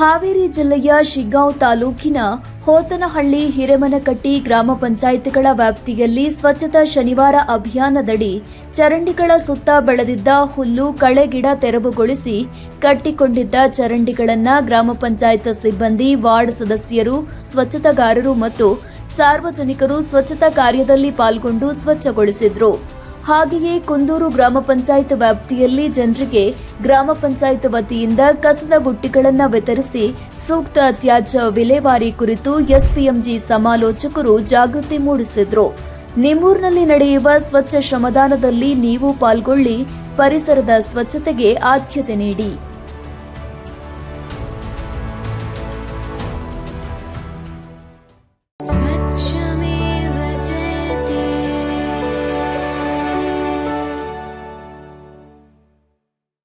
ಹಾವೇರಿ ಜಿಲ್ಲೆಯ ಶಿಗ್ಗಾಂವ್ ತಾಲೂಕಿನ ಹೋತನಹಳ್ಳಿ ಹಿರೇಮನಕಟ್ಟಿ ಗ್ರಾಮ ಪಂಚಾಯಿತಿಗಳ ವ್ಯಾಪ್ತಿಯಲ್ಲಿ ಸ್ವಚ್ಛತಾ ಶನಿವಾರ ಅಭಿಯಾನದಡಿ ಚರಂಡಿಗಳ ಸುತ್ತ ಬೆಳೆದಿದ್ದ ಹುಲ್ಲು ಕಳೆಗಿಡ ತೆರವುಗೊಳಿಸಿ ಕಟ್ಟಿಕೊಂಡಿದ್ದ ಚರಂಡಿಗಳನ್ನು ಗ್ರಾಮ ಪಂಚಾಯತ್ ಸಿಬ್ಬಂದಿ, ವಾರ್ಡ್ ಸದಸ್ಯರು, ಸ್ವಚ್ಛತಾಗಾರರು ಮತ್ತು ಸಾರ್ವಜನಿಕರು ಸ್ವಚ್ಛತಾ ಕಾರ್ಯದಲ್ಲಿ ಪಾಲ್ಗೊಂಡು ಸ್ವಚ್ಛಗೊಳಿಸಿದ್ರು. ಹಾಗೆಯೇ ಕುಂದೂರು ಗ್ರಾಮ ಪಂಚಾಯತ್ ವ್ಯಾಪ್ತಿಯಲ್ಲಿ ಜನರಿಗೆ ಗ್ರಾಮ ಪಂಚಾಯತ್ ವತಿಯಿಂದ ಕಸದ ಬುಟ್ಟಿಗಳನ್ನು ವಿತರಿಸಿ ಸೂಕ್ತ ತ್ಯಾಜ್ಯ ವಿಲೇವಾರಿ ಕುರಿತು ಎಸ್ಪಿಎಂಜಿ ಸಮಾಲೋಚಕರು ಜಾಗೃತಿ ಮೂಡಿಸಿದರು. ನಿಮ್ಮೂರಿನಲ್ಲಿ ನಡೆಯುವ ಸ್ವಚ್ಛ ಶ್ರಮದಾನದಲ್ಲಿ ನೀವು ಪಾಲ್ಗೊಳ್ಳಿ, ಪರಿಸರದ ಸ್ವಚ್ಛತೆಗೆ ಆದ್ಯತೆ ನೀಡಿ.